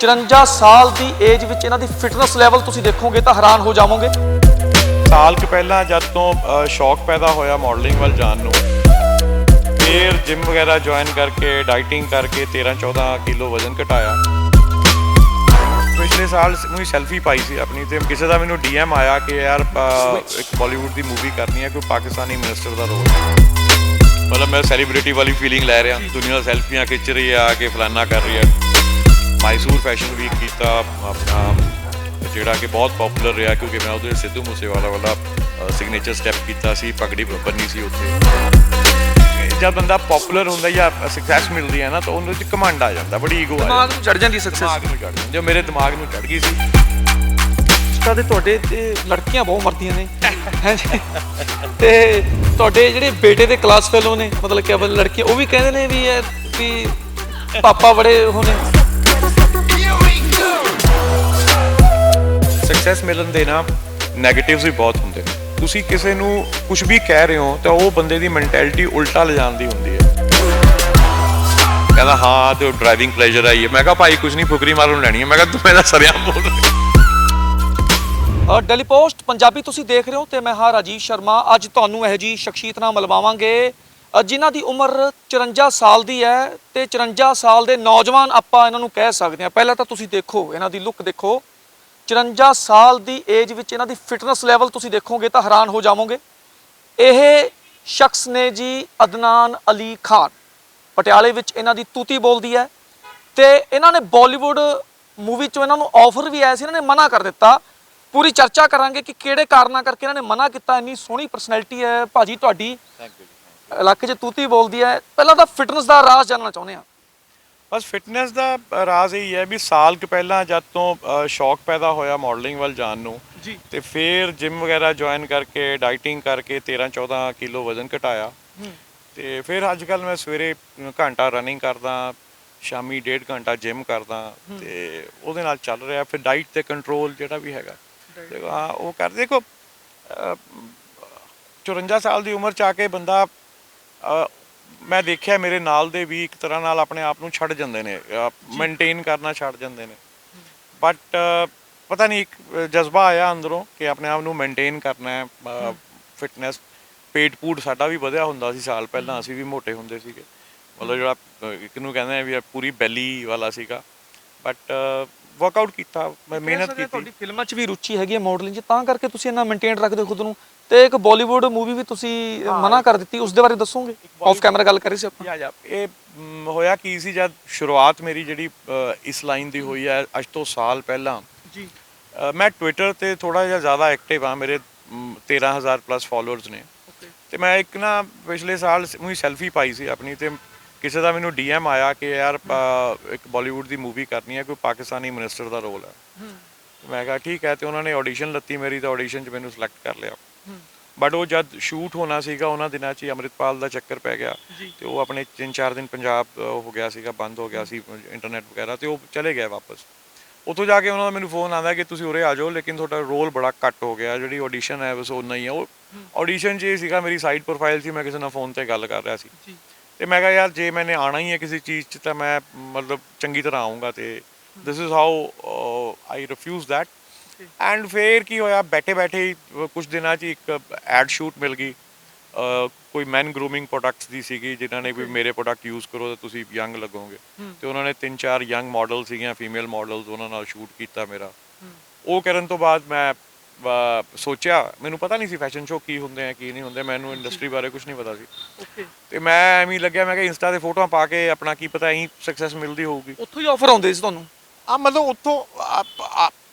54 ਸਾਲ ਦੀ ਏਜ ਵਿੱਚ ਇਹਨਾਂ ਦੀ ਫਿਟਨੈਸ ਲੈਵਲ ਤੁਸੀਂ ਦੇਖੋਗੇ ਤਾਂ ਹੈਰਾਨ ਹੋ ਜਾਵੋਗੇ। ਸਾਲ ਕੁ ਪਹਿਲਾਂ ਜਦ ਤੋਂ ਅ, ਸ਼ੌਕ ਪੈਦਾ ਹੋਇਆ ਮਾਡਲਿੰਗ ਵੱਲ ਜਾਣ ਨੂੰ ਫਿਰ ਜਿਮ ਵਗੈਰਾ ਜੁਆਇਨ ਕਰਕੇ ਡਾਈਟਿੰਗ ਕਰਕੇ 13 14 ਕਿਲੋ ਵਜ਼ਨ ਘਟਾਇਆ। ਪਿਛਲੇ ਸਾਲ ਨੂੰ ਸੈਲਫੀ ਪਾਈ ਸੀ ਆਪਣੀ ਤੇ ਕਿਸੇ ਦਾ ਮੈਨੂੰ ਡੀਐਮ ਆਇਆ ਕਿ ਯਾਰ ਅ, ਇੱਕ ਬਾਲੀਵੁੱਡ ਦੀ ਮੂਵੀ ਕਰਨੀ ਹੈ ਕੋਈ ਪਾਕਿਸਤਾਨੀ ਮਿਨਿਸਟਰ ਦਾ ਰੋਲ ਮਤਲਬ ਮੈਂ ਸੈਲੀਬ੍ਰਿਟੀ ਵਾਲੀ ਫੀਲਿੰਗ ਲੈ ਰਿਹਾ ਦੁਨੀਆ ਸੈਲਫੀਆਂ ਖਿੱਚ ਰਹੀ ਆ ਕਿ ਫਲਾਨਾ ਕਰ ਰਹੀ ਹੈ। ਮਾਈਸੂਰ ਫੈਸ਼ਨ ਵੀਕ ਕੀਤਾ ਆਪਣਾ ਜਿਹੜਾ ਕਿ ਬਹੁਤ ਪਪੂਲਰ ਰਿਹਾ ਕਿਉਂਕਿ ਮੈਂ ਉਹਦੇ ਸਿੱਧੂ ਮੂਸੇਵਾਲਾ ਵਾਲਾ ਸਿਗਨੇਚਰ ਸਟੈਪ ਕੀਤਾ ਸੀ ਪਗੜੀ ਬੰਨੀ ਸੀ ਉੱਥੇ। ਜਦ ਬੰਦਾ ਪਪੂਲਰ ਹੁੰਦਾ ਜਾਂ ਸਕਸੈਸ ਮਿਲਦੀ ਹੈ ਨਾ ਤਾਂ ਉਹਨੂੰ ਚ ਕਮਾਂਡ ਆ ਜਾਂਦਾ ਬੜੀ ਈਗੋ ਆ ਦਿਮਾਗ ਨੂੰ ਚੜ ਜਾਂਦੀ ਸਕਸੈਸ ਦਿਮਾਗ ਨੂੰ ਚੜ ਜਾਂਦੀ ਜੋ ਮੇਰੇ ਦਿਮਾਗ ਨੂੰ ਚੜ ਗਈ ਸੀ। ਇੰਸਟਾ ਤੇ ਤੁਹਾਡੇ ਤੇ ਲੜਕੀਆਂ ਬਹੁਤ ਮਰਦੀਆਂ ਨੇ। ਹੈਂਜੀ। ਤੇ ਤੁਹਾਡੇ ਜਿਹੜੇ ਬੇਟੇ ਦੇ ਕਲਾਸ ਫੈਲੋ ਨੇ ਮਤਲਬ ਕਿ ਲੜਕੀਆਂ ਉਹ ਵੀ ਕਹਿੰਦੇ ਨੇ ਵੀ ਇਹ ਵੀ ਪਾਪਾ ਬੜੇ ਹੋਣੇ। ਸਕਸੈਸ ਮਿਲਣ ਦੇ ਨਾ 네ਗੇਟਿਵਸ ਵੀ ਬਹੁਤ ਹੁੰਦੇ ਨੇ। ਤੁਸੀਂ ਕਿਸੇ ਨੂੰ ਕੁਝ ਵੀ ਕਹਿ ਰਹੇ ਹੋ ਤਾਂ ਉਹ ਬੰਦੇ ਦੀ ਮੈਂਟੈਲਿਟੀ ਉਲਟਾ ਲਿਜਾਣ ਦੀ ਹੁੰਦੀ ਹੈ। ਕਹਿੰਦਾ, ਹਾਂ, ਤੇ ਡਰਾਈਵਿੰਗ ਪਲੇਜ਼ਰ ਆਈ ਹੈ ਮੈਂ ਕਿਹਾ, ਭਾਈ ਕੁਝ ਨਹੀਂ, ਫੁਕਰੀ ਮਾਰਨ ਲੈਣੀ ਹੈ। ਮੈਂ ਕਿਹਾ, ਤੂੰ ਮੇਰਾ ਸਰਿਆ ਬੋਲ ਔਰ ਡੇਲੀ ਪੋਸਟ ਪੰਜਾਬੀ ਤੁਸੀਂ ਦੇਖ ਰਹੇ ਹੋ ਤੇ ਮੈਂ ਹਾਂ ਰਾਜੀਵ ਸ਼ਰਮਾ। ਅੱਜ ਤੁਹਾਨੂੰ ਇਹ ਜੀ ਸ਼ਖਸੀਅਤ ਨਾਲ ਮਿਲਵਾਵਾਂਗੇ। ਜਿਨ੍ਹਾਂ ਦੀ ਉਮਰ 54 ਸਾਲ ਦੀ ਹੈ ਤੇ 54 ਸਾਲ ਦੇ ਨੌਜਵਾਨ ਆਪਾਂ ਇਹਨਾਂ ਨੂੰ ਕਹਿ ਸਕਦੇ ਹਾਂ। ਪਹਿਲਾਂ ਤਾਂ ਤੁਸੀਂ ਦੇਖੋ, ਇਹਨਾਂ ਦੀ ਲੁੱਕ ਦੇਖੋ। 54 ਸਾਲ ਦੀ ਏਜ ਵਿੱਚ ਇਹਨਾਂ ਦੀ ਫਿਟਨੈਸ ਲੈਵਲ ਤੁਸੀਂ ਦੇਖੋਗੇ ਤਾਂ ਹੈਰਾਨ ਹੋ ਜਾਵੋਗੇ। ਇਹ ਸ਼ਖਸ ਨੇ ਜੀ ਅਦਨਾਨ ਅਲੀ ਖਾਨ ਪਟਿਆਲੇ ਵਿੱਚ ਇਹਨਾਂ ਦੀ ਤੂਤੀ ਬੋਲਦੀ ਹੈ ਤੇ ਇਹਨਾਂ ਨੇ ਬਾਲੀਵੁੱਡ ਮੂਵੀ ਚੋਂ ਇਹਨਾਂ ਨੂੰ ਆਫਰ ਵੀ ਆਇਆ ਸੀ ਇਹਨਾਂ ਨੇ ਮਨਾ ਕਰ ਦਿੱਤਾ। ਪੂਰੀ ਚਰਚਾ ਕਰਾਂਗੇ ਕਿ ਕਿਹੜੇ ਕਾਰਨਾਂ ਕਰਕੇ ਇਹਨਾਂ ਨੇ ਮਨਾ ਕੀਤਾ ਇੰਨੀ ਸੋਹਣੀ ਪਰਸਨੈਲਿਟੀ ਹੈ ਭਾਜੀ ਤੁਹਾਡੀ। ਇਲਾਕੇ 'ਚ ਤੂਤੀ ਬੋਲਦੀ ਹੈ। ਪਹਿਲਾਂ ਤਾਂ ਫਿਟਨੈਸ ਦਾ ਰਾਜ਼ ਜਾਣਨਾ ਚਾਹੁੰਦੇ ਆ ਬਸ ਫਿਟਨੈਸ ਦਾ ਰਾਜ਼ ਇਹ ਹੀ ਵੀ ਸਾਲ ਕੁ ਪਹਿਲਾਂ ਜਦ ਤੋਂ ਸ਼ੌਕ ਪੈਦਾ ਹੋਇਆ ਮਾਡਲਿੰਗ ਵੱਲ ਜਾਣ ਨੂੰ ਜੀ। ਤੇ ਫਿਰ ਜਿਮ ਵਗੈਰਾ ਜੁਆਇਨ ਕਰਕੇ ਡਾਈਟਿੰਗ ਕਰਕੇ 13 14 ਕਿਲੋ ਵਜ਼ਨ ਘਟਾਇਆ। ਤੇ ਫਿਰ ਅੱਜ ਕੱਲ ਮੈਂ ਸਵੇਰੇ ਘੰਟਾ ਰਨਿੰਗ ਕਰਦਾ ਸ਼ਾਮੀ ਡੇਢ ਘੰਟਾ ਜਿਮ ਕਰਦਾ ਤੇ ਉਹਦੇ ਨਾਲ ਚੱਲ ਰਿਹਾ ਫਿਰ ਡਾਈਟ ਤੇ ਕੰਟਰੋਲ ਜਿਹੜਾ ਵੀ ਹੈਗਾ। ਦੇਖੋ ਹਾਂ ਉਹ ਕਰ ਦੇਖੋ ਅਹ, 54 ਸਾਲ ਦੀ ਉਮਰ ਚ ਆ ਕੇ ਬੰਦਾ ਮੈਂ ਦੇਖਿਆ ਮੇਰੇ ਨਾਲ ਦੇ ਵੀ ਇੱਕ ਤਰ੍ਹਾਂ ਨਾਲ ਆਪਣੇ ਆਪ ਨੂੰ ਛੱਡ ਜਾਂਦੇ ਨੇ ਮੇਨਟੇਨ ਕਰਨਾ ਛੱਡ ਜਾਂਦੇ ਨੇ। ਬਟ ਪਤਾ ਨਹੀਂ ਇੱਕ ਜਜ਼ਬਾ ਆਇਆ ਅੰਦਰੋਂ ਕਿ ਆਪਣੇ ਆਪ ਨੂੰ ਮੇਨਟੇਨ ਕਰਨਾ ਹੈ ਫਿਟਨੈਸ ਪੇਟ ਪੂਟ ਸਾਡਾ ਵੀ ਵਧਿਆ ਹੁੰਦਾ ਸੀ ਸਾਲ ਪਹਿਲਾਂ ਅਸੀਂ ਵੀ ਮੋਟੇ ਹੁੰਦੇ ਸੀਗੇ। ਮਤਲਬ ਜਿਹੜਾ ਇੱਕ ਨੂੰ ਕਹਿੰਦੇ ਆ ਵੀ ਪੂਰੀ ਬੈਲੀ ਵਾਲਾ ਸੀਗਾ। ਬਟ ਵਰਕਆਊਟ ਕੀਤਾ ਮੈਂ ਮਿਹਨਤ ਕੀਤੀ। ਤੁਹਾਡੀ ਫਿਲਮਾਂ 'ਚ ਵੀ ਰੁਚੀ ਹੈਗੀ ਹੈ ਮਾਡਲਿੰਗ 'ਚ ਤਾਂ ਕਰਕੇ ਤੁਸੀਂ ਇੰਨਾ ਮੇਨਟੇਨ ਰੱਖਦੇ ਹੋ ਖੁਦ ਨੂੰ? ਤੇ ਇੱਕ ਬਾਲੀਵੁੱਡ ਮੂਵੀ ਵੀ ਤੁਸੀਂ ਮਨਾ ਕਰ ਦਿੱਤੀ ਉਸ ਦੇ ਬਾਰੇ ਦੱਸੋਗੇ? ਆਫ ਕੈਮਰਾ ਗੱਲ ਕਰੀ ਸੀ ਆਪਾਂ। ਯਾ ਇਹ ਹੋਇਆ ਕੀ ਸੀ ਜਦ ਸ਼ੁਰੂਆਤ ਮੇਰੀ ਜਿਹੜੀ ਇਸ ਲਾਈਨ ਦੀ ਹੋਈ ਹੈ ਅੱਜ ਤੋਂ ਸਾਲ ਪਹਿਲਾਂ। ਜੀ। ਮੈਂ ਟਵਿੱਟਰ ਤੇ ਥੋੜਾ ਜਿਹਾ ਜ਼ਿਆਦਾ ਐਕਟਿਵ ਹਾਂ ਮੇਰੇ ਮ, 13000 ਪਲੱਸ ਫਾਲੋਅਰਸ ਨੇ। ਤੇ ਮੈਂ ਇੱਕ ਨਾ ਪਿਛਲੇ ਸਾਲ ਉਹੀ ਸੈਲਫੀ ਪਾਈ ਸੀ ਆਪਣੀ ਤੇ ਕਿਸੇ ਦਾ ਮੈਨੂੰ ਡੀਐਮ ਆਇਆ ਕਿ ਯਾਰ ਇੱਕ ਬਾਲੀਵੁੱਡ ਦੀ ਮੂਵੀ ਕਰਨੀ ਹੈ ਕੋਈ ਪਾਕਿਸਤਾਨੀ ਮਿਨਿਸਟਰ ਦਾ ਰੋਲ ਹੈ। ਮੈਂ ਕਿਹਾ ਠੀਕ ਹੈ ਤੇ ਉਹਨਾਂ ਨੇ ਆਡੀਸ਼ਨ ਲੱਤੀ ਮੇਰੀ ਤਾਂ ਆਡੀਸ਼ਨ 'ਚ ਮੈਨੂੰ ਸਿਲੈਕਟ ਕਰ ਲਿਆ। ਬਟ ਉਹ ਜਦ ਸ਼ੂਟ ਹੋਣਾ ਸੀਗਾ ਉਹਨਾਂ ਦਿਨਾਂ 'ਚ ਹੀ ਅੰਮ੍ਰਿਤਪਾਲ ਦਾ ਚੱਕਰ ਪੈ ਗਿਆ। ਤੇ ਉਹ ਆਪਣੇ 3-4 ਦਿਨ ਪੰਜਾਬ ਹੋ ਗਿਆ ਸੀਗਾ ਬੰਦ ਹੋ ਗਿਆ ਸੀ ਇੰਟਰਨੈਟ ਵਗੈਰਾ ਤੇ ਉਹ ਚਲੇ ਗਏ ਵਾਪਸ। ਉੱਥੋਂ ਜਾ ਕੇ ਉਹਨਾਂ ਦਾ ਮੈਨੂੰ ਫੋਨ ਆਉਂਦਾ ਕਿ ਤੁਸੀਂ ਉਰੇ ਆ ਜਾਓ ਲੇਕਿਨ ਤੁਹਾਡਾ ਰੋਲ ਬੜਾ ਘੱਟ ਹੋ ਗਿਆ ਜਿਹੜੀ ਆਡੀਸ਼ਨ ਹੈ ਬਸ ਉਨਾ ਹੀ ਹੈ। ਉਹ ਆਡੀਸ਼ਨ 'ਚ ਇਹ ਸੀਗਾ ਮੇਰੀ ਸਾਈਡ ਪ੍ਰੋਫਾਈਲ ਸੀ ਮੈਂ ਕਿਸੇ ਨਾਲ ਫੋਨ ਤੇ ਗੱਲ ਕਰ ਰਿਹਾ ਸੀ। ਤੇ ਮੈਂ ਕਿਹਾ ਯਾਰ ਜੇ ਮੈਨੇ ਆਣਾ ਹੀ ਹੈ ਕਿਸੇ ਚੀਜ਼ 'ਚ ਤਾਂ ਮੈਂ ਮਤਲਬ ਚੰਗੀ ਤਰ੍ਹਾਂ ਆਉਂਗਾ ਤੇ this is how I refuse that and ਫੇਰ ਕੀ ਹੋਇਆ? ਬੈਠੇ ਬੈਠੇ ਕੁਝ ਦਿਨਾਂ 'ਚ ਇੱਕ ਐਡ ਸ਼ੂਟ ਮਿਲ ਗਈ। ਕੋਈ ਮੈਨ ਗਰੂਮਿੰਗ ਪ੍ਰੋਡਕਟਸ ਦੀ ਸੀਗੀ ਜਿਨ੍ਹਾਂ ਨੇ ਵੀ ਮੇਰੇ ਪ੍ਰੋਡਕਟ ਯੂਜ਼ ਕਰੋ ਤਾਂ ਤੁਸੀਂ ਯੰਗ ਲੱਗੋਗੇ। ਤੇ ਉਹਨਾਂ ਨੇ ਤਿੰਨ ਚਾਰ ਯੰਗ ਮਾਡਲ ਸੀਗੀਆਂ ਫੀਮੇਲ ਮਾਡਲਸ ਉਹਨਾਂ ਨਾਲ ਸ਼ੂਟ ਕੀਤਾ ਮੇਰਾ। ਉਹ ਕਰਨ ਤੋਂ ਬਾਅਦ ਮੈਂ ਸੋਚਿਆ ਮੈਨੂੰ ਪਤਾ ਨਹੀਂ ਸੀ ਫੈਸ਼ਨ ਸ਼ੋ ਕੀ ਹੁੰਦੇ ਆ ਕੀ ਨਹੀਂ ਹੁੰਦੇ ਮੈਨੂੰ ਇੰਡਸਟਰੀ ਬਾਰੇ ਕੁਝ ਨਹੀਂ ਪਤਾ ਸੀ। ਤੇ ਮੈਂ ਐਵੇਂ ਲੱਗਿਆ ਮੈਂ ਕਿਹਾ ਇੰਸਟਾ ਤੇ ਫੋਟੋਆਂ ਪਾ ਕੇ ਆਪਣਾ ਕੀ ਪਤਾ ਐਂ ਸਕਸੈਸ ਮਿਲਦੀ ਹੋਊਗੀ। ਉੱਥੋਂ ਹੀ ਆਫਰ ਆਉਂਦੇ ਸੀ ਤੁਹਾਨੂੰ? ਆ ਮਤਲਬ ਉੱਥੋਂ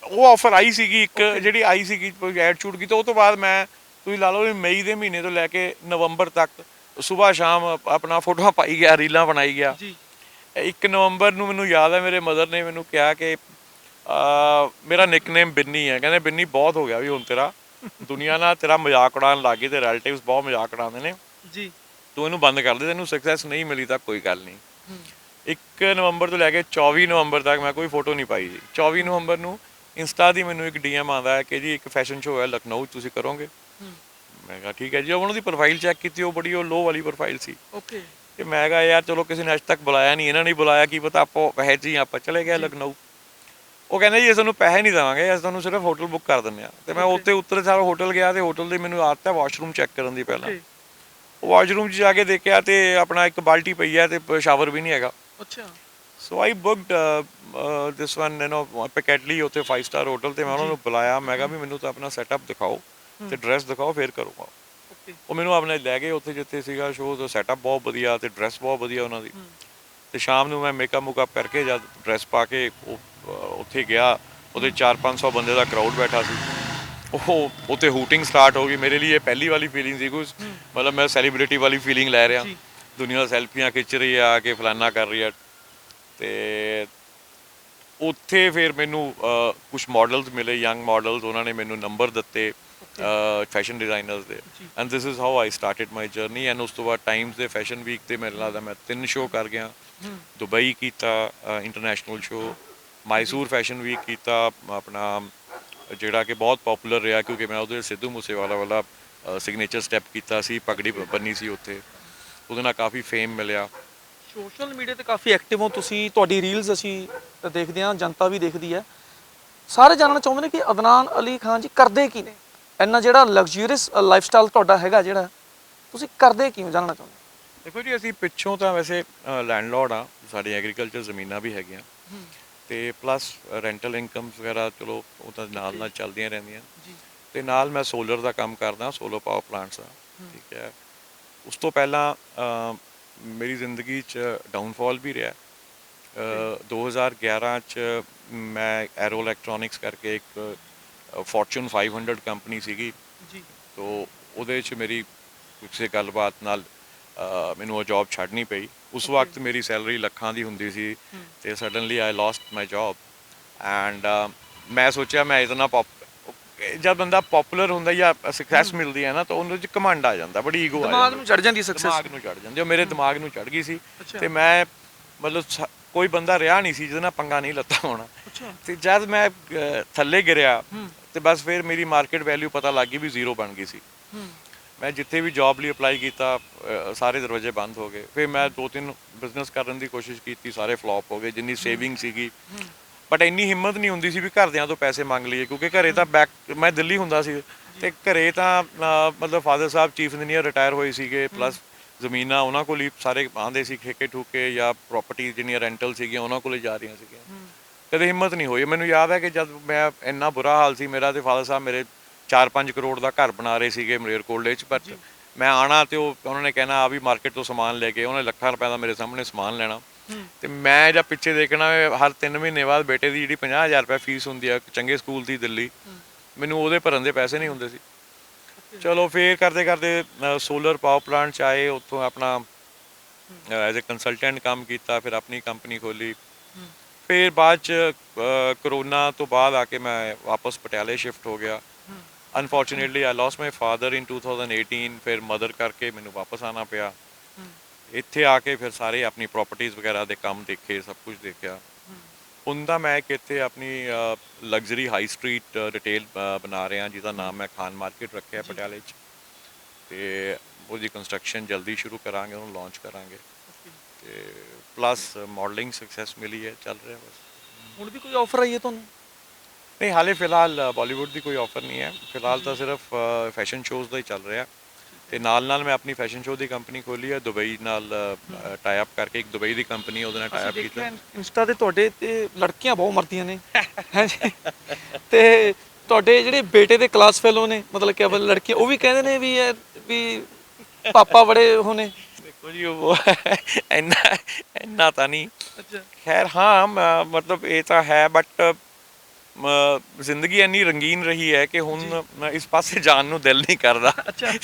ਉਹ ਆਫਰ ਆਈ ਸੀਗੀ ਇੱਕ ਜਿਹੜੀ ਆਈ ਸੀਗੀ ਐਡ ਸ਼ੂਟ ਕੀਤੀ ਉਹ ਤੋਂ ਬਾਅਦ ਮੈਂ ਤੁਸੀਂ ਲਾ ਲਓ ਮਈ ਦੇ ਮਹੀਨੇ ਤੋਂ ਲੈ ਕੇ ਨਵੰਬਰ ਤੱਕ ਸਵੇਰ ਸ਼ਾਮ ਆਪਣਾ ਫੋਟੋਆਂ ਪਾਈ ਗਿਆ ਰੀਲਾਂ ਬਣਾਈ ਗਿਆ। ਜੀ। 1 ਨਵੰਬਰ ਨੂੰ ਮੈਨੂੰ ਯਾਦ ਹੈ ਮੇਰੇ ਮਦਰ ਨੇ ਮੈਨੂੰ ਕਿਹਾ ਕਿ ਆ ਮੇਰਾ ਨਿਕਨੇਮ ਬਿੰਨੀ ਹੈ। ਕਹਿੰਦੇ ਬਿੰਨੀ ਬਹੁਤ ਹੋ ਗਿਆ ਵੀ ਹੁਣ ਤੇਰਾ। ਦੁਨੀਆ ਨਾਲ ਤੇਰਾ ਮਜ਼ਾਕ ਉਡਾਉਣ ਲੱਗ ਗਈ ਤੇ ਰਿਲੇਟਿਵਸ ਬਹੁਤ ਮਜ਼ਾਕ ਉਡਾਉਂਦੇ ਨੇ। ਜੀ। ਤੂੰ ਇਹਨੂੰ ਬੰਦ ਕਰ ਦੇ ਤੈਨੂੰ ਸਕਸੈਸ ਨਹੀਂ ਮਿਲੀ ਤਾਂ ਕੋਈ ਗੱਲ ਨਹੀਂ। 1 ਨਵੰਬਰ ਤੋਂ ਲੈ ਕੇ 24 ਨਵੰਬਰ ਤੱਕ ਮੈਂ ਕੋਈ ਫੋਟੋ ਨਹੀਂ ਪਾਈ ਜੀ 24 ਨਵੰਬਰ ਨੂੰ ਇੰਸਟਾ ਦੀ ਮੈਨੂੰ ਇੱਕ ਡੀਐਮ ਆਉਂਦਾ ਹੈ ਕਿ ਜੀ ਇੱਕ ਫੈਸ਼ਨ ਸ਼ੋਅ ਹੈ ਲਖਨਊ ਤੁਸੀਂ ਕਰੋਗੇ? ਮੈਂ ਕਿਹਾ ਠੀਕ ਹੈ ਜੀ। ਉਹਨਾਂ ਦੀ ਪ੍ਰੋਫਾਈਲ ਚੈੱਕ ਕੀਤੀ ਉਹ ਬੜੀ ਉਹ ਲੋ ਵਾਲੀ ਪ੍ਰੋਫਾਈਲ ਸੀ। ਓਕੇ ਤੇ ਮੈਂ ਕਿਹਾ ਯਾਰ ਚਲੋ ਕਿਸੇ ਨੇ ਅੱਜ ਤੱਕ ਬੁਲਾਇਆ ਨਹੀਂ ਇਹਨਾਂ ਨੇ ਬੁਲਾਇਆ ਕੀ ਪਤਾ ਆਪੋ ਵਹਿ ਜੀ ਆਪਾਂ ਚਲੇ ਗਏ ਲਖਨਊ। ਉਹ ਕਹਿੰਦੇ ਜੀ ਤੁਹਾਨੂੰ ਪੈਸੇ ਨਹੀਂ ਦੇਵਾਂਗੇ ਅਸੀਂ ਤੁਹਾਨੂੰ ਸਿਰਫ ਹੋਟਲ ਬੁੱਕ ਕਰ ਦਿੰਦੇ ਆ ਤੇ ਮੈਂ ਉੱਤੇ ਉੱਤਰ ਸਾਰਾ ਹੋਟਲ ਗਿਆ ਤੇ ਹੋਟਲ ਦੀ ਮੈਨੂੰ ਆਦਤ ਹੈ ਵਾਸ਼ਰੂਮ ਚੈੱਕ ਕਰਨ ਦੀ ਪਹਿਲਾਂ। ਵਾਸ਼ਰੂਮ 'ਚ ਜਾ ਕੇ ਦੇਖਿਆ ਤੇ ਆਪਣਾ ਇੱਕ ਬਾਲਟੀ ਪਈ ਹੈ ਤੇ ਸ਼ਾਵਰ ਵੀ ਨਹੀਂ ਹੈਗਾ। ਅੱਛਾ। So I booked this one you know Piccadilly ਉੱਥੇ 5 ਸਟਾਰ ਹੋਟਲ ਤੇ ਮੈਂ ਉਹਨਾਂ ਨੂੰ ਬੁਲਾਇਆ ਮੈਂ ਕਿਹਾ ਵੀ ਮੈਨੂੰ ਤਾਂ ਆਪਣਾ ਸੈਟਅਪ ਦਿਖਾਓ ਤੇ ਡਰੈਸ ਦਿਖਾਓ ਫੇਰ ਕਰੂੰਗਾ। ਉਹ ਮੈਨੂੰ ਆਪਣੇ ਲੈ ਗਏ ਉੱਥੇ ਜਿੱਥੇ ਸੀਗਾ ਸ਼ੋਅ ਦਾ ਸੈਟਅਪ ਬਹੁਤ ਵਧੀਆ ਤੇ ਡਰੈਸ ਬਹੁਤ ਵਧੀਆ ਉਹਨਾਂ ਦੀ। ਤੇ ਸ਼ਾਮ ਨੂੰ ਮੈਂ ਮੇਕਅਪ ਮੁਕਅਪ ਕਰਕੇ ਜਦ ਡਰੈਸ ਪਾ ਕੇ ਉੱਥੇ ਗਿਆ ਉਹਦੇ 4-500 ਬੰਦੇ ਦਾ ਕਰਾਊਡ ਬੈਠਾ ਸੀ। ਉਹ ਉੱਥੇ ਹੂਟਿੰਗ ਸਟਾਰਟ ਹੋ ਗਈ। ਮੇਰੇ ਲਈ ਇਹ ਪਹਿਲੀ ਵਾਲੀ ਫੀਲਿੰਗ ਸੀ ਕੁਝ ਮਤਲਬ ਮੈਂ ਸੈਲੀਬ੍ਰਿਟੀ ਵਾਲੀ ਫੀਲਿੰਗ ਲੈ ਰਿਹਾ। ਦੁਨੀਆ ਸੈਲਫੀਆਂ ਖਿੱਚ ਰਹੀ ਆ ਕਿ ਫਲਾਨਾ ਕਰ ਰਹੀ ਆ। ਤੇ ਉੱਥੇ ਫਿਰ ਮੈਨੂੰ ਕੁਝ ਮਾਡਲਸ ਮਿਲੇ ਯੰਗ ਮਾਡਲਸ ਉਹਨਾਂ ਨੇ ਮੈਨੂੰ ਨੰਬਰ ਦਿੱਤੇ ਫੈਸ਼ਨ ਡਿਜ਼ਾਈਨਰਸ ਦੇ। And this is how I started my journey and ਉਸ ਤੋਂ ਬਾਅਦ ਟਾਈਮਸ ਦੇ ਫੈਸ਼ਨ ਵੀਕ ਤੇ ਮੇਰੇ ਲੱਗਦਾ ਮੈਂ ਤਿੰਨ ਸ਼ੋਅ ਕਰ ਗਿਆ। ਦੁਬਈ ਕੀਤਾ international show Mysore fashion week ਕੀਤਾ ਆਪਣਾ ਜਿਹੜਾ ਕਿ ਬਹੁਤ ਪਪੂਲਰ ਰਿਹਾ ਕਿਉਂਕਿ ਮੈਂ ਉਹਦੇ ਸਿੱਧੂ ਮੂਸੇਵਾਲਾ ਵਾਲਾ ਸਿਗਨੇਚਰ ਸਟੈਪ ਕੀਤਾ ਸੀ ਪਗੜੀ ਬੰਨੀ ਸੀ ਉੱਥੇ। ਉਹਦੇ ਨਾਲ ਕਾਫੀ ਫੇਮ ਮਿਲਿਆ। ਸੋਸ਼ਲ ਮੀਡੀਆ ਤੇ ਕਾਫੀ ਐਕਟਿਵ ਹੋ। ਤੁਸੀਂ ਤੁਹਾਡੀ ਰੀਲਸ ਅਸੀਂ ਦੇਖਦੇ ਹਾਂ ਜਨਤਾ ਵੀ ਦੇਖਦੀ ਹੈ। ਸਾਰੇ ਜਾਣਨਾ ਚਾਹੁੰਦੇ ਨੇ ਕਿ ਅਦਨਾਨ ਅਲੀ ਖਾਨ ਜੀ ਕਰਦੇ ਕੀ ਨੇ? ਇੰਨਾ ਜਿਹੜਾ ਲਗਜ਼ਰੀਅਸ ਲਾਈਫਸਟਾਈਲ ਤੁਹਾਡਾ ਹੈਗਾ ਜਿਹੜਾ ਤੁਸੀਂ ਕਰਦੇ ਕਿਉਂ ਜਾਣਨਾ ਚਾਹੁੰਦੇ ਦੇਖੋ ਜੀ ਅਸੀਂ ਪਿੱਛੋਂ ਤਾਂ ਵੈਸੇ ਲੈਂਡਲੋਰਡ ਆ ਸਾਡੀ ਐਗਰੀਕਲਚਰ ਜ਼ਮੀਨਾਂ ਵੀ ਹੈਗੀਆਂ। ਤੇ ਪਲੱਸ ਰੈਂਟਲ ਇਨਕਮਸ ਵਗੈਰਾ ਚਲੋ ਉਹ ਤਾਂ ਨਾਲ ਨਾਲ ਚੱਲਦੀਆਂ ਰਹਿੰਦੀਆਂ। ਤੇ ਨਾਲ ਮੈਂ ਸੋਲਰ ਦਾ ਕੰਮ ਕਰਦਾ ਸੋਲਰ ਪਾਵਰ ਪਲਾਂਟਸ ਦਾ। ਠੀਕ ਹੈ। ਉਸ ਤੋਂ ਪਹਿਲਾਂ ਮੇਰੀ ਜ਼ਿੰਦਗੀ 'ਚ ਡਾਊਨਫਾਲ ਵੀ ਰਿਹਾ। ਅ, 2011 ਚ ਮੈਂ ਐਰੋ ਇਲੈਕਟ੍ਰੋਨਿਕਸ ਕਰਕੇ ਇੱਕ ਫੋਰਚੂਨ 500 ਕੰਪਨੀ ਸੀਗੀ। ਜੀ। ਤੋ ਉਹਦੇ 'ਚ ਮੇਰੀ ਕਿਸੇ ਗੱਲਬਾਤ ਨਾਲ ਮੈਨੂੰ ਉਹ ਜੌਬ ਛੱਡਣੀ ਪਈ। ਉਸ ਵਕਤ ਮੇਰੀ ਸੈਲਰੀ ਲੱਖਾਂ ਦੀ ਹੁੰਦੀ ਸੀ ਤੇ suddenly I lost my job and ਮੈਂ ਸੋਚਿਆ ਮੈਂ ਇਤਨਾ ਪੌਪ ਜਦ ਬੰਦਾ ਪਪੂਲਰ ਹੁੰਦਾ ਜਾਂ ਸਕਸੈਸ ਮਿਲਦੀ ਹੈ ਨਾ ਤਾਂ ਉਹਦੇ 'ਚ ਕਮਾਂਡ ਆ ਜਾਂਦਾ ਬੜੀ ਈਗੋ ਆ ਦਿਮਾਗ ਜਾਂਦੀ। ਨੂੰ ਚੜ ਜਾਂਦੀ ਸਕਸੈਸ ਦਿਮਾਗ ਨੂੰ ਚੜ ਜਾਂਦੀ ਉਹ ਮੇਰੇ ਦਿਮਾਗ ਨੂੰ ਚੜ ਗਈ ਸੀ। ਤੇ ਮੈਂ ਮਤਲਬ ਕੋਈ ਬੰਦਾ ਰਿਹਾ ਨਹੀਂ ਸੀ ਜਿਹਦੇ ਨਾਲ ਪੰਗਾ ਨਹੀਂ ਲੱਤਾ ਹੋਣਾ। ਤੇ ਜਦ ਮੈਂ ਥੱਲੇ ਗਿਰਿਆ। ਤੇ ਬਸ ਫਿਰ ਮੇਰੀ ਮਾਰਕੀਟ ਵੈਲਿਊ ਪਤਾ ਲੱਗ ਗਈ ਵੀ ਜ਼ੀਰੋ ਬਣ ਗਈ ਸੀ। ਮੈਂ ਜਿੱਥੇ ਵੀ ਜੌਬ ਲਈ ਅਪਲਾਈ ਕੀਤਾ ਸਾਰੇ ਦਰਵਾਜ਼ੇ ਬੰਦ ਹੋ ਗਏ। ਫਿਰ ਮੈਂ ਦੋ ਤਿੰਨ ਬਿਜ਼ਨਸ ਕਰਨ ਦੀ ਕੋਸ਼ਿਸ਼ ਕੀਤੀ ਸਾਰੇ ਫਲॉप ਹੋ ਗਏ ਜਿੰਨੀ ਸੇਵਿੰਗ ਸੀਗੀ। ਬਟ ਇੰਨੀ ਹਿੰਮਤ ਨਹੀਂ ਹੁੰਦੀ ਸੀ ਵੀ ਘਰਦਿਆਂ ਤੋਂ ਪੈਸੇ ਮੰਗ ਲਈਏ ਕਿਉਂਕਿ ਘਰੇ ਤਾਂ ਬੈਕ ਮੈਂ ਦਿੱਲੀ ਹੁੰਦਾ ਸੀ। ਤੇ ਘਰੇ ਤਾਂ ਮਤਲਬ ਫਾਦਰ ਸਾਹਿਬ ਚੀਫ ਇੰਜੀਨੀਅਰ ਰਿਟਾਇਰ ਹੋਏ ਸੀਗੇ ਪਲੱਸ ਜ਼ਮੀਨਾਂ ਉਹਨਾਂ ਕੋਲ ਹੀ ਸਾਰੇ ਆਂਦੇ ਸੀ ਠੇਕੇ ਠੂਕੇ ਜਾਂ ਪ੍ਰਾਪਰਟੀ ਜਿਹੜੀਆਂ ਰੈਂਟਲ ਸੀਗੀਆਂ ਉਹਨਾਂ ਕੋਲ ਜਾ ਰਹੀਆਂ ਸੀਗੀਆਂ। ਕਦੇ ਹਿੰਮਤ ਨਹੀਂ ਹੋਈ। ਮੈਨੂੰ ਯਾਦ ਹੈ ਕਿ ਜਦ ਮੈਂ ਇੰਨਾ ਬੁਰਾ ਹਾਲ ਸੀ ਮੇਰਾ ਤੇ ਫਾਦਰ ਸਾਹਿਬ ਮੇਰੇ 4-5 ਕਰੋੜ ਦਾ ਘਰ ਬਣਾ ਰਹੇ ਸੀਗੇ ਮਲੇਰਕੋਟਲੇ 'ਚ ਬਟ ਮੈਂ ਆਣਾ ਤੇ ਉਹ ਉਹਨਾਂ ਨੇ ਕਹਿਣਾ ਆ ਵੀ ਮਾਰਕੀਟ ਤੋਂ ਸਮਾਨ ਲੈ ਕੇ ਉਹਨੇ ਲੱਖਾਂ ਰੁਪਏ ਦਾ ਮੇਰੇ ਸਾਹਮਣੇ ਸਮਾਨ ਲੈਣਾ। ਤੇ ਮੈਂ ਜਾਂ ਪਿੱਛੇ ਦੇਖਣਾ ਹਰ 3 ਮਹੀਨੇ ਬਾਅਦ ਬੇਟੇ ਦੀ ਜਿਹੜੀ 50000 ਰੁਪਏ ਫੀਸ ਹੁੰਦੀ ਆ, ਚੰਗੇ ਸਕੂਲ ਦੀ ਦਿੱਲੀ, ਮੈਨੂੰ ਉਹਦੇ ਭਰਨ ਦੇ ਪੈਸੇ ਨਹੀਂ ਹੁੰਦੇ ਸੀ। ਚਲੋ ਫੇਰ ਕਰਦੇ ਕਰਦੇ ਸੋਲਰ ਪਾਵਰ ਪਲਾਂਟ ਚ ਆਏ, ਉੱਥੋਂ ਆਪਣਾ ਐਜ਼ ਅ ਕੰਸਲਟੈਂਟ ਕੰਮ ਕੀਤਾ, ਫਿਰ ਆਪਣੀ ਕੰਪਨੀ ਖੋਲੀ ਫਿਰ ਬਾਅਦ ਚ ਕਰੋਨਾ ਤੋਂ ਬਾਅਦ ਆ ਕੇ ਮੈਂ ਵਾਪਸ ਪਟਿਆਲੇ ਸ਼ਿਫਟ ਹੋ ਗਿਆ। Unfortunately I lost my father in 2018 ਫਿਰ ਮਦਰ ਕਰਕੇ ਮੈਨੂੰ ਵਾਪਸ ਆਣਾ ਪਿਆ। ਇੱਥੇ ਆ ਕੇ ਫਿਰ ਸਾਰੇ ਆਪਣੀ ਪ੍ਰਾਪਰਟੀਆਂ ਵਗੈਰਾ ਦੇ ਕੰਮ ਦੇਖੇ ਸਭ ਕੁਝ ਦੇਖਿਆ। ਤਾਂ ਮੈਂ ਇੱਕ ਇੱਥੇ ਆਪਣੀ ਲਗਜ਼ਰੀ ਹਾਈ ਸਟਰੀਟ ਰਿਟੇਲ ਬਣਾ ਰਿਹਾ ਜਿਹਦਾ ਨਾਮ ਹੈ ਖਾਨ ਮਾਰਕੀਟ ਰੱਖਿਆ ਪਟਿਆਲੇ 'ਚ। ਤੇ ਉਹਦੀ ਕੰਸਟਰਕਸ਼ਨ ਜਲਦੀ ਸ਼ੁਰੂ ਕਰਾਂਗੇ ਉਹਨੂੰ ਲਾਂਚ ਕਰਾਂਗੇ। ਤੇ ਪਲੱਸ ਮਾਡਲਿੰਗ ਸਕਸੈਸ ਮਿਲੀ ਹੈ ਚੱਲ ਰਿਹਾ ਬਸ। ਹੁਣ ਵੀ ਕੋਈ ਆਫਰ ਆਈ ਹੈ ਤੁਹਾਨੂੰ? ਨਹੀਂ ਹਾਲੇ ਫਿਲਹਾਲ ਬਾਲੀਵੁੱਡ ਦੀ ਕੋਈ ਆਫਰ ਨਹੀਂ ਹੈ। ਫਿਲਹਾਲ ਤਾਂ ਸਿਰਫ ਫੈਸ਼ਨ ਸ਼ੋਜ਼ ਦਾ ਹੀ ਚੱਲ ਰਿਹਾ। ਤੇ ਨਾਲ ਨਾਲ ਮੈਂ ਆਪਣੀ ਫੈਸ਼ਨ ਸ਼ੋਅ ਦੀ ਕੰਪਨੀ ਖੋਲੀ ਹੈ ਦੁਬਈ ਨਾਲ ਟਾਈ ਅਪ ਕਰਕੇ ਇੱਕ ਦੁਬਈ ਦੀ ਕੰਪਨੀ ਉਹਦੇ ਨਾਲ ਟਾਈ ਅਪ ਕੀਤਾ। ਇੰਸਟਾ ਤੇ ਤੁਹਾਡੇ ਤੇ ਲੜਕੀਆਂ ਬਹੁਤ ਮਰਦੀਆਂ ਨੇ। ਹਾਂਜੀ। ਤੇ ਤੁਹਾਡੇ ਜਿਹੜੇ ਬੇਟੇ ਦੇ ਕਲਾਸ ਫੈਲੋ ਨੇ ਮਤਲਬ ਕਿ ਅਵਲ ਲੜਕੀਆਂ ਉਹ ਵੀ ਕਹਿੰਦੇ ਨੇ ਵੀ ਇਹ ਵੀ ਪਾਪਾ ਬੜੇ ਹੋਣੇ ਦੇਖੋ ਜੀ ਉਹ ਇੰਨਾ ਇੰਨਾ ਤਾਂ ਨਹੀਂ। ਅੱਛਾ। ਖੈਰ ਹਾਂ ਮਤਲਬ ਇਹ ਤਾਂ ਹੈ ਬਟ ਜ਼ਿੰਦਗੀ ਇੰਨੀ ਰੰਗੀਨ ਰਹੀ ਹੈ ਕਿ ਹੁਣ ਮੈਂ ਇਸ ਪਾਸੇ ਜਾਣ ਨੂੰ ਦਿਲ ਨਹੀਂ ਕਰਦਾ।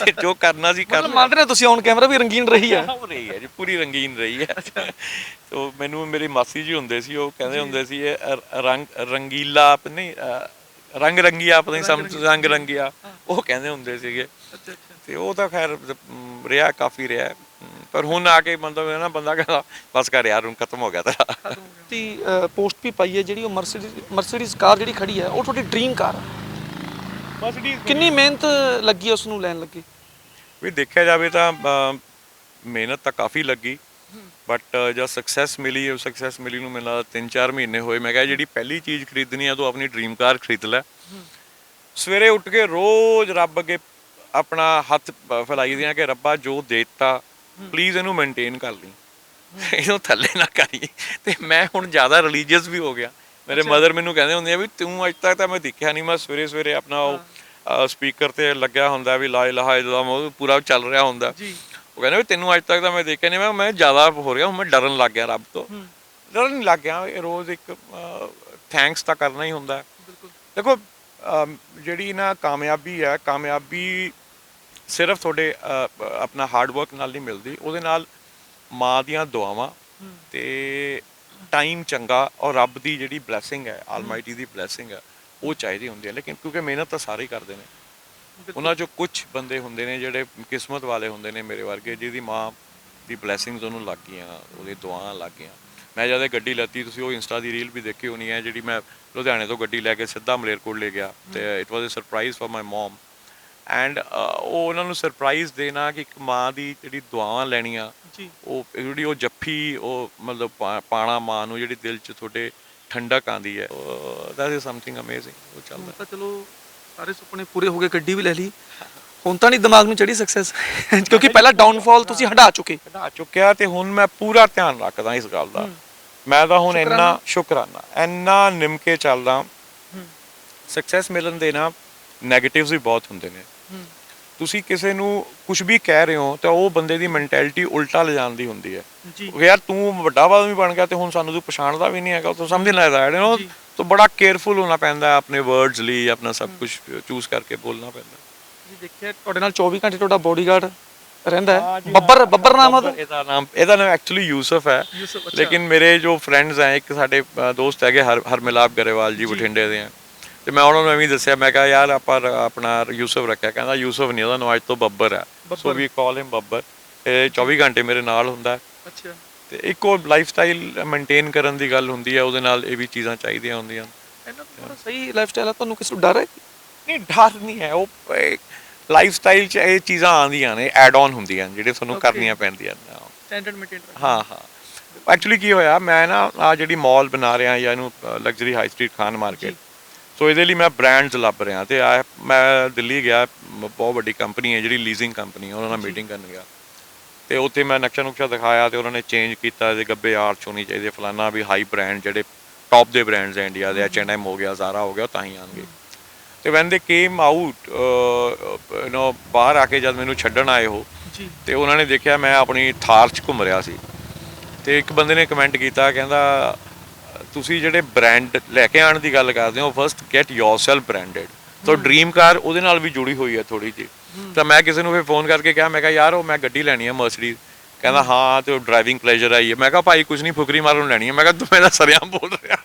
ਤੇ ਜੋ ਕਰਨਾ ਸੀ ਕਰ ਮਤਲਬ ਮੰਨ ਰਹੇ ਹੋ ਤੁਸੀਂ ਔਨ ਕੈਮਰਾ ਵੀ ਰੰਗੀਨ ਰਹੀ ਹੈ। ਹੋ ਰਹੀ ਹੈ ਜੀ ਪੂਰੀ ਰੰਗੀਨ ਰਹੀ ਹੈ। ਤੋ ਮੈਨੂੰ ਮੇਰੀ ਮਾਸੀ ਜੀ ਹੁੰਦੇ ਸੀ ਉਹ ਕਹਿੰਦੇ ਹੁੰਦੇ ਸੀ ਇਹ ਰੰਗ ਰੰਗੀਲਾ ਆਪ ਨਹੀਂ ਰੰਗ ਰੰਗੀਆ ਆਪ ਨਹੀਂ ਸਮਝ ਰੰਗ ਰੰਗੀਆ। ਉਹ ਕਹਿੰਦੇ ਹੁੰਦੇ ਸੀਗੇ। ਤੇ ਉਹ ਤਾਂ ਖੈਰ ਰਿਹਾ ਕਾਫੀ ਰਿਹਾ। ਪਰ ਹੁਣ ਆ ਕੇ ਮਤਲਬ ਇਹ ਨਾ ਬੰਦਾ ਕਹਿੰਦਾ ਬਸ ਕਰ ਯਾਰ ਹੁਣ ਖਤਮ ਹੋ ਗਿਆ ਤੇਰਾ। ਤੀ ਪੋਸਟ ਵੀ ਪਾਈ ਹੈ ਜਿਹੜੀ ਉਹ ਮਰਸੀਡੀਜ਼ ਮਰਸੀਡੀਜ਼ ਕਾਰ ਜਿਹੜੀ ਖੜੀ ਹੈ ਉਹ ਤੁਹਾਡੀ ਡ੍ਰੀਮ ਕਾਰ ਹੈ। ਕਿੰਨੀ ਮਿਹਨਤ ਲੱਗੀ ਉਸ ਨੂੰ ਲੈਣ ਲੱਗੀ? ਵੀ ਦੇਖਿਆ ਜਾਵੇ ਤਾਂ ਮਿਹਨਤ ਤਾਂ ਕਾਫੀ ਲੱਗੀ ਬਟ ਜਦ ਸਕਸੈਸ ਮਿਲੀ ਉਹ ਸਕਸੈਸ ਮਿਲੀ ਨੂੰ ਮੈਨੂੰ 3-4 ਮਹੀਨੇ ਹੋਏ ਮੈਂ ਕਿਹਾ ਜਿਹੜੀ ਪਹਿਲੀ ਚੀਜ਼ ਖਰੀਦਣੀ ਆ ਤੂੰ ਆਪਣੀ ਡ੍ਰੀਮ ਕਾਰ ਖਰੀਦ ਲੈ। ਸਵੇਰੇ ਉੱਠ ਕੇ ਰੋਜ਼ ਰੱਬ ਅੱਗੇ ਆਪਣਾ ਹੱਥ ਫੈਲਾਈ ਦੀਆਂ ਕਿ ਰੱਬਾ ਜੋ ਦੇਤਾ ਪਲੀਜ਼ ਇਹਨੂੰ ਮੇਨਟੇਨ ਕਰ ਲਈ। ਇਹਨੂੰ ਥੱਲੇ ਨਾ ਕਰੀ। ਤੇ ਮੈਂ ਹੁਣ ਜ਼ਿਆਦਾ ਰਿਲੀਜੀਅਸ ਵੀ ਹੋ ਗਿਆ। ਮੇਰੇ ਮਦਰ ਮੈਨੂੰ ਕਹਿੰਦੇ ਹੁੰਦੇ ਆ ਵੀ ਤੂੰ ਅੱਜ ਤੱਕ ਤਾਂ ਮੈਂ ਦੇਖਿਆ ਨਹੀਂ ਮੈਂ ਸਵੇਰੇ ਸਵੇਰੇ ਆਪਣਾ ਉਹ ਸਪੀਕਰ ਤੇ ਲੱਗਿਆ ਹੁੰਦਾ ਵੀ ਲਾ ਇਲਾਹਾ ਇਲlallah ਪੂਰਾ ਚੱਲ ਰਿਹਾ ਹੁੰਦਾ। ਜੀ। ਉਹ ਕਹਿੰਦੇ ਵੀ ਤੈਨੂੰ ਅੱਜ ਤੱਕ ਤਾਂ ਮੈਂ ਦੇਖਿਆ ਨਹੀਂ ਮੈਂ ਮੈਂ ਜ਼ਿਆਦਾ ਹੋ ਰਿਹਾ ਹੁਣ ਮੈਂ ਡਰਨ ਲੱਗ ਗਿਆ ਰੱਬ ਤੋਂ। ਡਰਨ ਨਹੀਂ ਲੱਗ ਗਿਆ ਇਹ ਰੋਜ਼ ਇੱਕ ਥੈਂਕਸ ਤਾਂ ਕਰਨਾ ਹੀ ਹੁੰਦਾ। ਬਿਲਕੁਲ। ਦੇਖੋ ਜਿਹੜੀ ਨਾ ਕਾਮਯਾਬੀ ਹੈ ਕਾਮਯਾਬੀ ਸਿਰਫ ਤੁਹਾਡੇ ਆਪਣਾ ਹਾਰਡ ਵਰਕ ਨਾਲ ਨਹੀਂ ਮਿਲਦੀ ਉਹਦੇ ਨਾਲ ਮਾਂ ਦੀਆਂ ਦੁਆਵਾਂ ਤੇ ਟਾਈਮ ਚੰਗਾ ਔਰ ਰੱਬ ਦੀ ਜਿਹੜੀ ਬਲੇਸਿੰਗ ਹੈ ਆਲਮਾਈਟੀ ਦੀ ਬਲੇਸਿੰਗ ਹੈ ਉਹ ਚਾਹੀਦੀ ਹੁੰਦੀ ਹੈ ਲੇਕਿਨ ਕਿਉਂਕਿ ਮਿਹਨਤ ਤਾਂ ਸਾਰੇ ਹੀ ਕਰਦੇ ਨੇ। ਉਹਨਾਂ ਚੋਂ ਕੁਝ ਬੰਦੇ ਹੁੰਦੇ ਨੇ ਜਿਹੜੇ ਕਿਸਮਤ ਵਾਲੇ ਹੁੰਦੇ ਨੇ ਮੇਰੇ ਵਰਗੇ ਜਿਹਦੀ ਮਾਂ ਦੀ ਬਲੇਸਿੰਗਸ ਉਹਨੂੰ ਲੱਗ ਗਈਆਂ ਉਹਦੀ ਦੁਆਵਾਂ ਲੱਗ ਗਈਆਂ। ਮੈਂ ਜਦ ਇਹ ਗੱਡੀ ਲੱਤੀ ਤੁਸੀਂ ਉਹ ਇੰਸਟਾ ਦੀ ਰੀਲ ਵੀ ਦੇਖੀ ਹੋਣੀ ਹੈ ਜਿਹੜੀ ਮੈਂ ਲੁਧਿਆਣੇ ਤੋਂ ਗੱਡੀ ਲੈ ਕੇ ਸਿੱਧਾ ਮਲੇਰਕੋਟ ਲੈ ਗਿਆ ਤੇ it was a surprise for my mum and ਉਹ ਉਹਨਾਂ ਨੂੰ ਸਰਪ੍ਰਾਈਜ਼ ਦੇਣਾ ਕਿ ਇੱਕ ਮਾਂ ਦੀ ਜਿਹੜੀ ਦੁਆਵਾਂ ਲੈਣੀਆਂ ਜੀ। ਉਹ ਜਿਹੜੀ ਉਹ ਜੱਫੀ ਉਹ ਮਤਲਬ ਪਾਣਾ ਮਾਂ ਨੂੰ ਜਿਹੜੀ ਦਿਲ 'ਚ ਤੁਹਾਡੇ ਠੰਡਕ ਆਂਦੀ ਹੈ ਦੈਟ ਇਜ਼ ਸਮਥਿੰਗ ਅਮੇਜ਼ਿੰਗ ਉਹ ਚੱਲਦਾ। ਤਾਂ ਚਲੋ ਸਾਰੇ ਸੁਪਨੇ ਪੂਰੇ ਹੋ ਗਏ ਗੱਡੀ ਵੀ ਲੈ ਲਈ। ਹੁਣ ਤਾਂ ਨਹੀਂ ਦਿਮਾਗ ਨੂੰ ਚੜੀ ਸਕਸੈਸ ਕਿਉਂਕਿ ਪਹਿਲਾ ਡਾਊਨਫਾਲ ਤੁਸੀਂ ਹਟਾ ਚੁੱਕੇ। ਕਢਾ ਚੁੱਕਿਆ ਤੇ ਹੁਣ ਮੈਂ ਪੂਰਾ ਧਿਆਨ ਰੱਖਦਾ ਇਸ ਗੱਲ ਦਾ। ਮੈਂ ਤਾਂ ਹੁਣ ਇੰਨਾ ਸ਼ੁਕਰਾਨਾ। ਇੰਨਾ ਨਿਮਕੇ ਚੱਲਦਾ। ਸਕਸੈਸ ਮਿਲਣ ਦੇ ਨਾ 네ਗੇਟਿਵਸ ਵੀ ਬਹੁਤ ਹੁੰਦੇ ਨੇ। ਤੁਸੀਂ ਕਿਸੇ ਨੂੰ ਕੁਝ ਵੀ ਕਹਿ ਰਹੇ ਹੋ ਤਾਂ ਉਹ ਬੰਦੇ ਦੀ ਮੈਂਟੈਲਿਟੀ ਉਲਟਾ ਲਿਜਾਣ ਦੀ ਹੁੰਦੀ ਹੈ। ਜੀ। ਉਹ ਯਾਰ ਤੂੰ ਵੱਡਾ ਆਦਮੀ ਬਣ ਗਿਆ ਤੇ ਹੁਣ ਸਾਨੂੰ ਤੂੰ ਪਛਾਣਦਾ ਵੀ ਨਹੀਂ ਹੈਗਾ ਤੂੰ ਸਮਝ ਨਹੀਂ ਲੱਗਦਾ ਯੂ। ਤੋ ਬੜਾ ਕੇਅਰਫੁਲ ਹੋਣਾ ਪੈਂਦਾ ਆਪਣੇ ਵਰਡਸ ਲਈ ਆਪਣਾ ਸਭ ਕੁਝ ਚੂਜ਼ ਕਰਕੇ ਬੋਲਣਾ ਪੈਂਦਾ ਜੀ ਦੇਖਿਆ ਤੁਹਾਡੇ ਨਾਲ 24 ਘੰਟੇ ਤੁਹਾਡਾ ਬੋਡੀਗਾਰਡ ਰਹਿੰਦਾ ਹੈ। ਬੱਬਰ ਬੱਬਰ ਨਾਮ ਉਹਦਾ? ਇਹਦਾ ਨਾਮ ਇਹਦਾ ਨਾਮ ਐਕਚੁਅਲੀ ਯੂਸਫ ਹੈ। ਲੇਕਿਨ ਮੇਰੇ ਜੋ ਫਰੈਂਡਸ ਹੈ ਇੱਕ ਸਾਡੇ ਦੋਸਤ ਹੈਗੇ ਹਰ ਹਰਮਿਲਾਪ ਗਰੇਵਾਲ ਜੀ। ਬਠਿੰਡੇ ਦੇ ਆ। ਤੇ ਮੈਂ ਉਹਨਾਂ ਨੂੰ ਐਵੇਂ ਦੱਸਿਆ ਮੈਂ ਕਿਹਾ ਯਾਰ ਆਪਾਂ ਆਪਣਾ ਯੂਸਫ ਰੱਖਿਆ। ਕਹਿੰਦਾ ਯੂਸਫ ਨਹੀਂ ਉਹਦਾ ਨਾਮ ਅੱਜ ਤੋਂ ਬੱਬਰ ਹੈ ਸੋ ਵੀ ਕਾਲ ਹਿਮ ਬੱਬਰ। ਇਹ 24 ਘੰਟੇ ਮੇਰੇ ਨਾਲ ਹੁੰਦਾ। ਅੱਛਾ। ਤੇ ਇੱਕ ਉਹ ਲਾਈਫ ਸਟਾਈਲ ਮੇਨਟੇਨ ਕਰਨ ਦੀ ਗੱਲ ਹੁੰਦੀ ਹੈ ਉਹਦੇ ਨਾਲ ਇਹ ਵੀ ਚੀਜ਼ਾਂ ਚਾਹੀਦੀਆਂ ਹੁੰਦੀਆਂ। ਇਹਨਾਂ ਦਾ ਸਹੀ ਲਾਈਫ ਸਟਾਈਲ ਹੈ ਤੁਹਾਨੂੰ ਕਿਸੇ ਨੂੰ ਡਰ ਹੈ? ਨਹੀਂ ਡਰ ਨਹੀਂ ਹੈ। ਉਹ ਲਾਈਫ ਸਟਾਈਲ 'ਚ ਇਹ ਚੀਜ਼ਾਂ ਆਉਂਦੀਆਂ ਨੇ ਐਡ ਆਨ ਹੁੰਦੀਆਂ ਜਿਹੜੇ ਤੁਹਾਨੂੰ. ਕਰਨੀਆਂ ਪੈਂਦੀਆਂ ਨੇ। ਸਟੈਂਡਰਡ ਮੇਨਟੇਨ ਹਾਂ ਹਾਂ। ਐਕਚੁਅਲੀ ਕੀ ਹੋਇਆ ਮੈਂ ਨਾ ਆ ਜਿਹੜੀ ਮਾਲ ਬਣਾ ਰਿਹਾ ਜਾਂ ਇਹਨੂੰ luxury high street Khan market so ਇਹਦੇ ਲਈ ਮੈਂ ਬ੍ਰਾਂਡਸ ਲੱਭ ਰਿਹਾ ਤੇ ਆ ਮੈਂ ਦਿੱਲੀ ਗਿਆ ਬਹੁਤ ਵੱਡੀ ਕੰਪਨੀ ਹੈ ਜਿਹੜੀ ਲੀਜ਼ਿੰਗ ਕੰਪਨੀ ਉਹਨਾਂ ਨਾਲ ਮੀਟਿੰਗ ਕਰਨ ਗਿਆ। ਤੇ ਉੱਥੇ ਮੈਂ ਨਕਸ਼ਾ ਨੁਕਸ਼ਾ ਦਿਖਾਇਆ ਤੇ ਉਹਨਾਂ ਨੇ ਚੇਂਜ ਕੀਤਾ ਇਹਦੇ ਗੱਬੇ ਆਰਚ ਹੋਣੀ ਚਾਹੀਦੀ ਫਲਾਨਾ ਵੀ ਹਾਈ ਬ੍ਰਾਂਡ ਜਿਹੜੇ ਟੌਪ ਦੇ ਬ੍ਰਾਂਡਸ ਹੈ ਇੰਡੀਆ ਦੇ H&M ਹੋ ਗਿਆ Zara ਹੋ ਗਿਆ ਤਾਂ ਹੀ ਆਣਗੇ। ਤੇ ਵੈਨ ਦੇ ਕੇਮ ਆਊਟ ਯੂ نو ਬਾਹਰ ਆ ਕੇ ਜਦ ਮੈਨੂੰ ਛੱਡਣ ਆਏ ਹੋ ਤੇ ਉਹਨਾਂ ਨੇ ਦੇਖਿਆ ਮੈਂ ਆਪਣੀ ਥਾਰ 'ਚ ਘੁੰਮ ਰਿਹਾ ਸੀ। ਤੇ ਇੱਕ ਬੰਦੇ ਨੇ ਕਮੈਂਟ ਕੀਤਾ ਕਹਿੰਦਾ ਤੁਸੀਂ ਜਿਹੜੇ ਬ੍ਰਾਂਡ ਲੈ ਕੇ ਆਉਣ ਦੀ ਗੱਲ ਕਰਦੇ ਹੋ ਫਰਸਟ ਗੈਟ ਯੋਰਸੈਲਫ ਬ੍ਰਾਂਡਡ ਤਾਂ ਡ੍ਰੀਮ ਕਾਰ ਉਹਦੇ ਨਾਲ ਵੀ ਜੁੜੀ ਹੋਈ ਹੈ ਥੋੜੀ ਜੀ ਤਾਂ ਮੈਂ ਕਿਸੇ ਨੂੰ ਫਿਰ ਫੋਨ ਕਰਕੇ ਕਿਹਾ ਮੈਂ ਕਿਹਾ ਯਾਰ ਉਹ ਮੈਂ ਗੱਡੀ ਲੈਣੀ ਹੈ ਮਰਸੀਡੀਜ਼ ਕਹਿੰਦਾ ਹਾਂ ਤੇ ਉਹ ਡਰਾਈਵਿੰਗ ਪਲੇਜ਼ਰ ਆਈ ਹੈ। ਮੈਂ ਕਿਹਾ ਭਾਈ ਕੁਝ ਨਹੀਂ ਫੁਕਰੀ ਮਾਰਨ ਲੈਣੀ ਹੈ। ਮੈਂ ਕਿਹਾ ਤੂੰ ਮੇਰਾ ਸਰਿਆਮ ਬੋਲ ਰਿਹਾ।